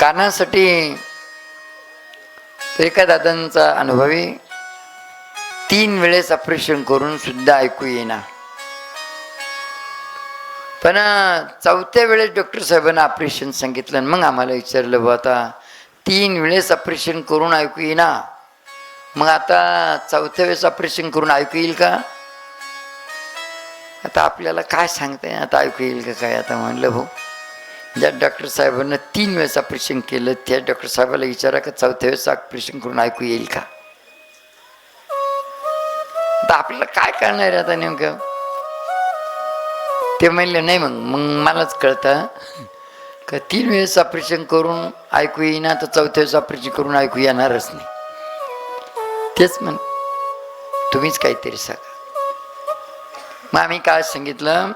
कानासाठी तर एका दादांचा अनुभवी तीन वेळेस ऑपरेशन करून सुद्धा ऐकू येईना. पण चौथ्या वेळेस डॉक्टर साहेबांना ऑपरेशन सांगितलं आणि मग आम्हाला विचारलं बा आता तीन वेळेस ऑपरेशन करून ऐकू येईना. मग आता चौथ्या वेळेस ऑपरेशन करून ऐकू येईल का? आता आपल्याला काय सांगताय? आता ऐकू येईल का काय? आता म्हणलं भाऊ ज्या डॉक्टर साहेबांना तीन वेळेस ऑपरेशन केलं त्या डॉक्टर साहेबाला विचारा का चौथ्या वेळेस ऑपरेशन करून ऐकू येईल का? तर आपल्याला काय करणार आता नेमकं? ते म्हणले नाही मग मग मलाच कळतं. का तीन वेळेस ऑपरेशन करून ऐकू येईना तर चौथ्या वेळेस ऑपरेशन करून ऐकू येणारच नाही. तेच म्हण तुम्हीच काहीतरी सांगा. मग आम्ही काय सांगितलं?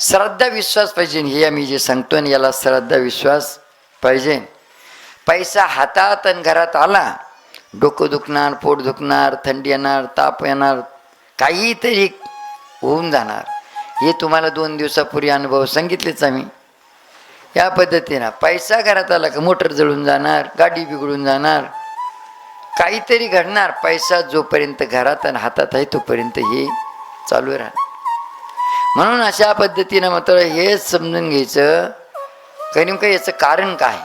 श्रद्धा विश्वास पाहिजे. हे आम्ही जे सांगतो ना याला श्रद्धा विश्वास पाहिजे. पैसा हातात आणि घरात आला डोकं दुखणार पोट दुखणार थंडी येणार ताप येणार काहीतरी होऊन जाणार. हे तुम्हाला दोन दिवसापूर्वी अनुभव सांगितलेच आम्ही. या पद्धतीनं पैसा घरात आला का मोटर जळून जाणार गाडी बिघडून जाणार काहीतरी घडणार. पैसा जोपर्यंत घरात आणि हातात आहे तोपर्यंत हे चालू राहणार. म्हणून अशा पद्धतीनं मात्र हेच समजून घ्यायचं का नेमकं याचं कारण काय?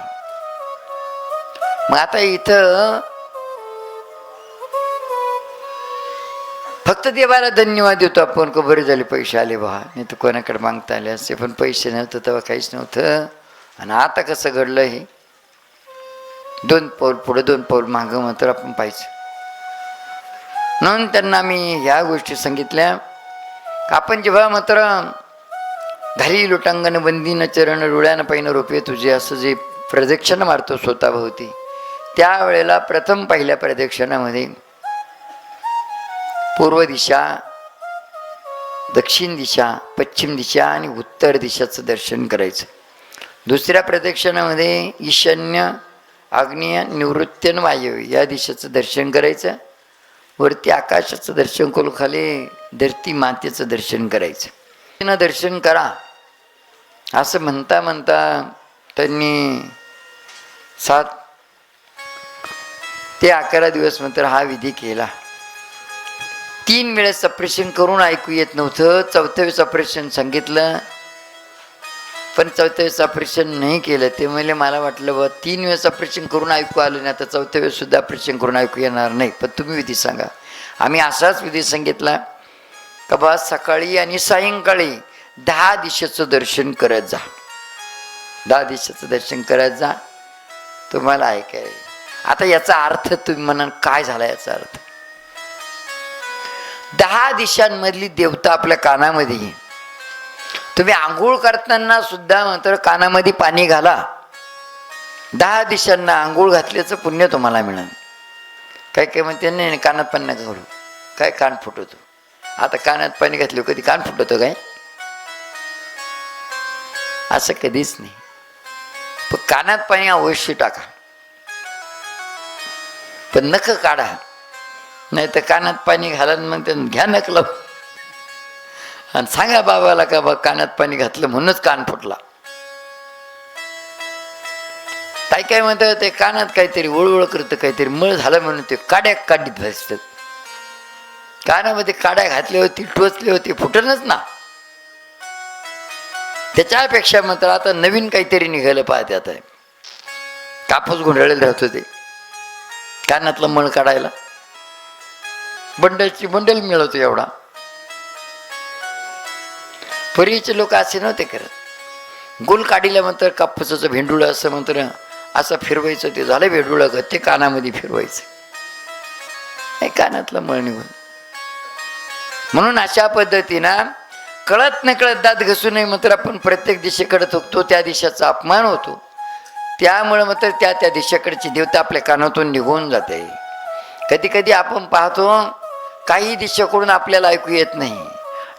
मग आता इथं फक्त देवाला धन्यवाद देतो आपण का बरे झाले पैसे आले बा नाही तर कोणाकडे मागता आले असते पण पैसे नव्हतं तेव्हा काहीच नव्हतं. आणि आता कसं घडलं हे? दोन पाऊल पुढे दोन पाऊल मागं मात्र आपण पाहिजे म्हणून त्यांना मी ह्या गोष्टी सांगितल्या. आपण जेव्हा मात्र घरी लोटांगण बंदीनं चरण डोळ्यानं पाहिनं रोपे तुझे असं जे प्रदक्षिण मारतो स्वतःभोवती त्यावेळेला प्रथम पहिल्या प्रदक्षिणामध्ये पूर्व दिशा दक्षिण दिशा पश्चिम दिशा आणि उत्तर दिशाचं दर्शन करायचं. दुसऱ्या प्रदक्षिणामध्ये ईशान्य आग्नेय निवृत्त्यन वायव्य या दिशेचं दर्शन करायचं. वरती आकाशाचं दर्शन करून खाली धरती मातेचं दर्शन करायचं. दर्शन करा. असं म्हणता म्हणता त्यांनी सात ते अकरा दिवस नंतर हा विधी केला. तीन वेळेस ऑपरेशन करून ऐकू येत नव्हतं. चौथ्या वेळेस ऑपरेशन सांगितलं. पण चौथ्या वेळेस ऑपरेशन नाही केलं. ते म्हणजे मला वाटलं बा तीन वेळेस ऑपरेशन करून ऐकू आलं नाही आता चौथ्या वेळेससुद्धा ऑपरेशन करून ऐकू येणार नाही. पण तुम्ही विधी सांगा. आम्ही असाच विधी सांगितला का बा सकाळी आणि सायंकाळी दहा दिशेचं दर्शन करत जा. दहा दिशेचं दर्शन करत जा. तुम्हाला ऐकाय आता याचा अर्थ तुम्ही म्हणाल काय झाला याचा अर्थ? दहा दिशांमधली देवता आपल्या कानामध्ये तुम्ही आंघोळ करताना सुद्धा मात्र कानामध्ये पाणी घाला. दहा दिशांना आंघोळ घातल्याचं पुण्य तुम्हाला मिळेल. काय काय म्हणते नाही कानात पाणी नका घालू. काय कान फुटवतो? आता कानात पाणी घातलं कधी कान फुटवतो काय? असं कधीच नाही. पण कानात पाणी अवश्य टाका. पण नख काढा. नाही तर कानात पाणी घाला मग ते घ्या नकलं आणि सांगा बाबाला का बा कानात पाणी घातलं म्हणूनच कान फुटला. काय काय म्हणतात ते कानात काहीतरी ओळवळ करतं काहीतरी मळ झालं म्हणून ते काड्या काढीत भासतात कानामध्ये काड्या घातल्या होती टोचले होते फुटणच ना. त्याच्यापेक्षा मात्र आता नवीन काहीतरी निघालं पाहते आता. कापूस गुंडाळलेले राहत होते. कानातलं मळ काढायला. बंडलची बंडल मिळवतो एवढा. पूर्वीचे लोक असे नव्हते करत. गोल काढीला म्हणतात कापूसाचं भेंडुळं असं म्हणतं असं फिरवायचं ते झालं भेंडुळं ग ते कानामध्ये फिरवायचं. नाही कानातलं मळ निघून. म्हणून अशा पद्धतीनं कळत न कळत दात घसू नये मात्र आपण प्रत्येक दिशेकडे थुकतो त्या दिशेचा अपमान होतो. त्यामुळे मात्र त्या त्या दिशेकडची देवता आपल्या कानातून निघून जाते. कधी कधी आपण पाहतो काही दिशेकडून आपल्याला ऐकू येत नाही.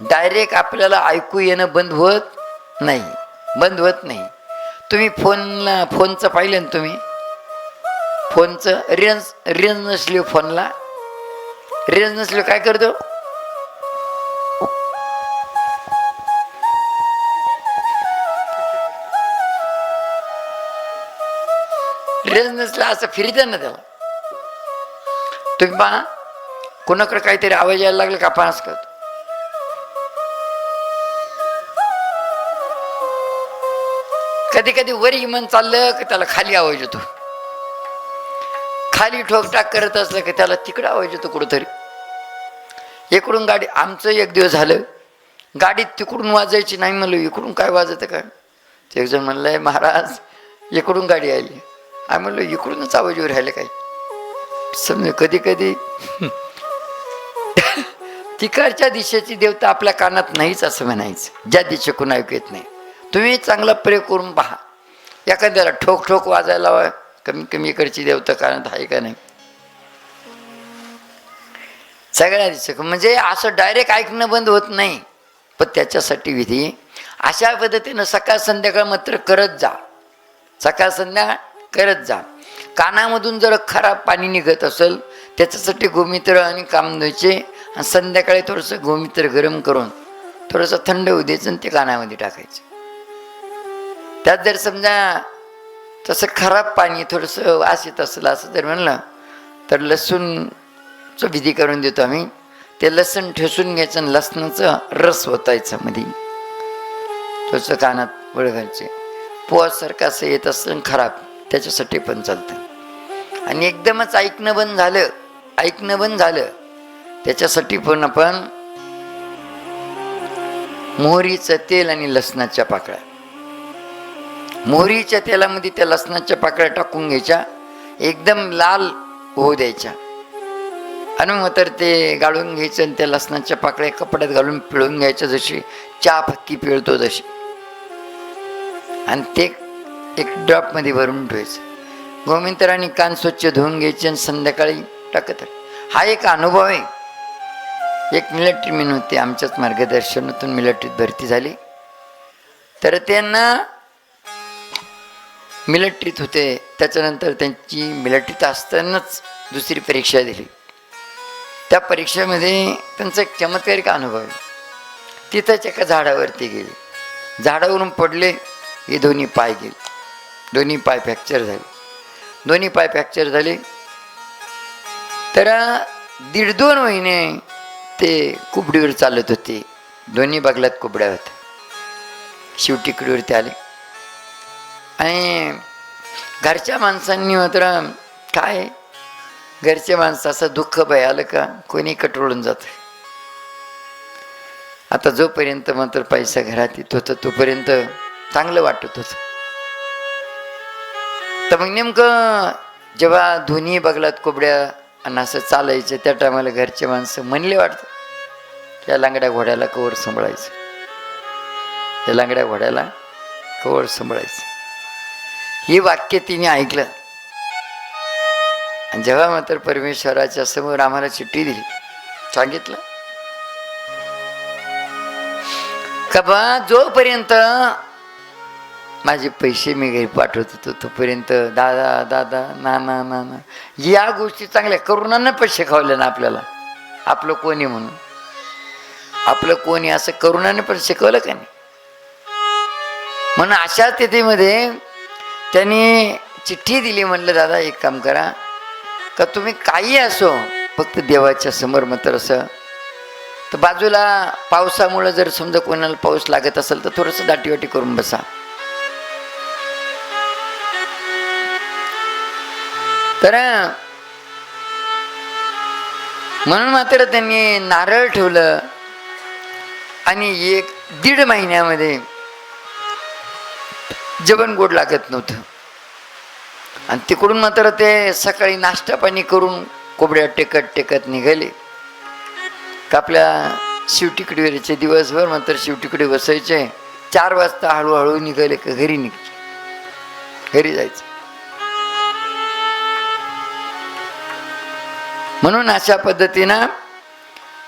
डायरेक्ट आपल्याला ऐकू येणं बंद होत नाही. बंद होत नाही. तुम्ही फोनला फोनचं पाहिलं ना तुम्ही? फोनचं रेंज रेंज नसली फोनला रेंज नसली काय करतो? रेंज नसला असं फिरत ना त्याला. तुम्ही पहा कोणाकडे काहीतरी आवाज यायला लागला का? पास करतो. कधी कधी वरी इमान चाललं की त्याला खाली आवाज येतो. खाली ठोकटाक करत असलं की त्याला तिकडं आवाज येतो कुठंतरी. इकडून गाडी आमचं एक दिवस झालं. गाडीत तिकडून वाजायची नाही म्हणलं इकडून काय वाजतं काय ते एकजण म्हणलं म्हणलंय महाराज इकडून गाडी आली. आम्ही म्हणलो इकडूनच आवाज येऊ राहिले काय? समज कधी कधी तिकडच्या दिशेची देवता आपल्या कानात नाहीच असं म्हणायचं. ज्या दिशेकून ऐकू येत नाही. तुम्ही चांगला प्रयोग करून पहा. एखाद्याला ठोक ठोक वाजायला हवा. कमी कमी इकडची देवता कारण आहे का नाही? सगळ्या दिशे म्हणजे असं डायरेक्ट ऐकणं बंद होत नाही. पण त्याच्यासाठी विधी. अशा पद्धतीनं सकाळ संध्याकाळ मात्र करत जा. सकाळ संध्याकाळ करत जा. कानामधून जर खराब पाणी निघत असेल त्याच्यासाठी गोमित्र आणि कामधुचे आणि संध्याकाळी थोडंसं गोमित्र गरम करून थोडंसं थंड होऊ द्यायचं आणि ते कानामध्ये टाकायचं. त्यात जर समजा तसं खराब पाणी थोडंसं वास येत असलं असं जर म्हणलं तर लसूणचं विधी करून देतो आम्ही. ते लसण ठेसून घ्यायचं आणि लसणाचं रस होतायचं मध्ये थोडंसं कानात वळघायचे पोहासारखं असं येत असलं खराब त्याच्यासाठी पण चालतं. आणि एकदमच ऐकणं बंद झालं ऐकणं बंद झालं त्याच्यासाठी पण आपण मोहरीचं तेल आणि लसणाच्या पाकळ्या. मोहरीच्या तेलामध्ये त्या लसणाच्या पाकळ्या टाकून घ्यायच्या. एकदम लाल होऊ द्यायच्या. आणि मग तर ते गाळून घ्यायचं आणि त्या लसणाच्या पाकळ्या कपड्यात घालून पिळून घ्यायचं जशी चहा फक्की पिळतो जशी आणि ते एक ड्रॉपमध्ये भरून ठेवायचं. गोमिंतराने कान स्वच्छ धुवून घ्यायचे आणि संध्याकाळी टाकत हा एक अनुभव आहे. एक मिलिटरी मेन होते आमच्याच मार्गदर्शनातून मिलिटरीत भरती झाली. तर त्यांना मिलिटरीत होते. त्याच्यानंतर त्यांची मिलिटरीत असतानाच दुसरी परीक्षा दिली. त्या परीक्षेमध्ये त्यांचा एक चमत्कारिक अनुभव आहे. तिथंच एका झाडावरती गेले. झाडावरून पडले हे दोन्ही पाय गेले. दोन्ही पाय फ्रॅक्चर झाले. दोन्ही पाय फ्रॅक्चर झाले. तर दीड दोन महिने ते कुबडीवर चालत होते. दोन्ही बागलात कुबड्या होत्या. शिवटिकडीवरती आले. आणि घरच्या माणसांनी मात्र काय? घरच्या माणसं असं दुःख भयालं का? कोणी कटोळून जात आता जोपर्यंत मात्र पैसा घरात येत होता तोपर्यंत चांगलं वाटत होतं. तर मग नेमकं जेव्हा दोन्ही बगलात कोबड्या आणि असं चालायचं त्या टायमाला घरचे माणसं म्हणले वाटतं या लांगड्या घोड्याला कवर सांभाळायचं. या लांगड्या घोड्याला कवर सांभाळायचं. हे वाक्य तिने ऐकलं. आणि जेव्हा मात्र परमेश्वराच्या समोर आम्हाला चिठ्ठी दिली सांगितलं का बा जोपर्यंत माझे पैसे मी घरी पाठवत होतो तोपर्यंत दादा दादा नाना नाना या गोष्टी चांगल्या करुणांना पण शिकवल्या ना आपल्याला. आपलं कोणी म्हणून? आपलं कोणी असं करुणाने पण शिकवलं का नाही? म्हणून अशा स्थितीमध्ये त्यांनी चिठ्ठी दिली म्हणलं दादा एक काम करा. का तुम्ही काही असो फक्त देवाच्या समोर मात्र असं. तर बाजूला पावसामुळं जर समजा कोणाला पाऊस लागत असेल तर थोडंसं दाटीवाटी करून बसा. तर म्हणून मात्र त्यांनी नारळ ठेवलं. आणि एक दीड महिन्यामध्ये जेवण गोड लागत नव्हतं. आणि तिकडून मात्र ते सकाळी नाश्ता पाणी करून कोबड्या टेकत टेकत निघाले. का आपल्या शिवटिकडीवरचे दिवसभर मात्र शिवटिकडे बसायचे. चार वाजता हळूहळू निघाले का घरी निघायचे घरी जायचं. म्हणून अशा पद्धतीनं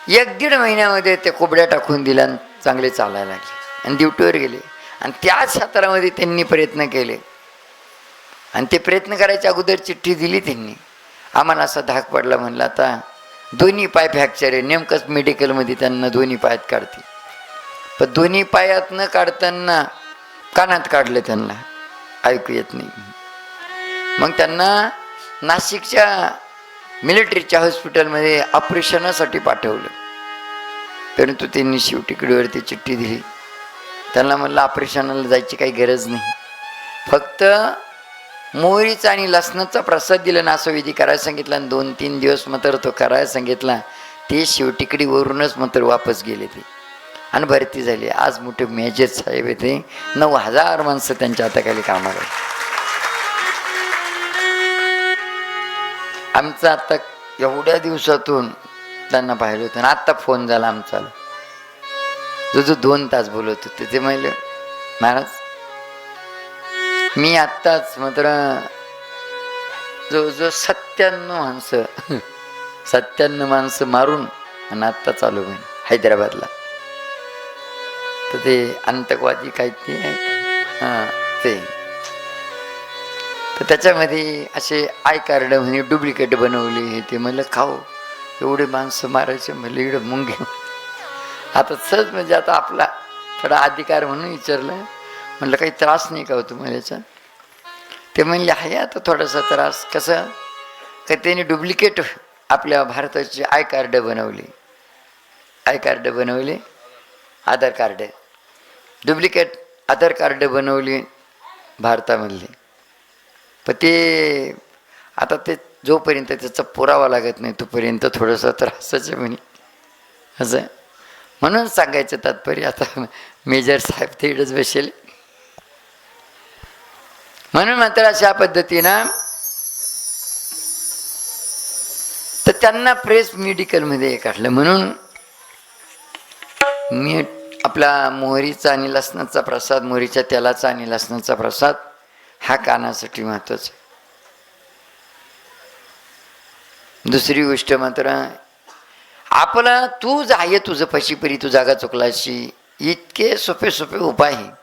एक दीड महिन्यामध्ये ते कोबड्या टाकून दिल्या चांगले चालायला लागले. आणि ड्युटीवर गेले. आणि त्याच सातारामध्ये त्यांनी प्रयत्न केले. आणि ते प्रयत्न करायच्या अगोदर चिठ्ठी दिली त्यांनी. आम्हाला असा धाक पडला म्हणलं आता दोन्ही पाय फ्रॅक्चर आहे नेमकंच मेडिकलमध्ये त्यांना दोन्ही पायात काढते. पण दोन्ही पायात न काढताना कानात काढलं त्यांना. ऐकू येत नाही. मग त्यांना नाशिकच्या मिलिटरीच्या हॉस्पिटलमध्ये ऑपरेशनासाठी पाठवलं. परंतु त्यांनी शेवटीकडीवरती चिठ्ठी दिली. त्यांना म्हणलं ऑपरेशनाला जायची काही गरज नाही. फक्त मोहरीचा आणि लसणाचा प्रसाद दिला ना असं विधी करायला सांगितला आणि दोन तीन दिवस मात्र तो करायला सांगितला ते शिवटिकडीवरूनच मात्र वापस गेले ते. आणि भरती झाली. आज मोठे मेजर साहेब येते नऊ हजार माणसं त्यांच्या हाताखाली कामाला आमचं आता एवढ्या दिवसातून त्यांना पाहिलं होतं आणि आत्ता फोन झाला आमचा जो जो दोन तास बोलत होते ते म्हणले महाराज मी आत्ताच मात्र जो जो सत्त्याण्णव माणसं सत्त्याण्णव माणसं मारून आणि आत्ता चालू होईल हैदराबादला. तर ते आतंकवादी काय ते? हां ते. तर त्याच्यामध्ये असे आय कार्ड म्हणे डुप्लिकेट बनवले. हे ते म्हणलं खाऊ एवढे माणसं मारायचे. म्हणलं इकडं मुंगे आता सहज म्हणजे आता आपला थोडा अधिकार म्हणून विचारलं. म्हटलं काही त्रास नाही का हो तुम्हाला याचा? ते म्हणले आहे आता थोडासा त्रास. कसं? का त्यांनी डुप्लिकेट आपल्या भारताची आय कार्ड बनवली. आय कार्ड बनवले Aadhaar card. Duplicate Aadhaar card बनवली भारतामधली. पण ते आता ते जोपर्यंत त्याचा पुरावा लागत नाही तोपर्यंत थोडंसं त्रासच आहे म्हणे. असं. म्हणून सांगायचं तात्पर्य आता मेजर साहेब ते बसेल. म्हणून मात्र अशा पद्धतीनं तर त्यांना प्रेस मेडिकलमध्ये काढलं. म्हणून मी आपला मोहरीचा आणि लसणाचा प्रसाद मोहरीच्या तेलाचा आणि लसणाचा प्रसाद हा कानासाठी महत्त्वाचा दुसरी गोष्ट मात्र आपला तू आहे तुझं पशीपरी तू जागा चुकलाशी. इतके सोपे सोपे उपाय आहे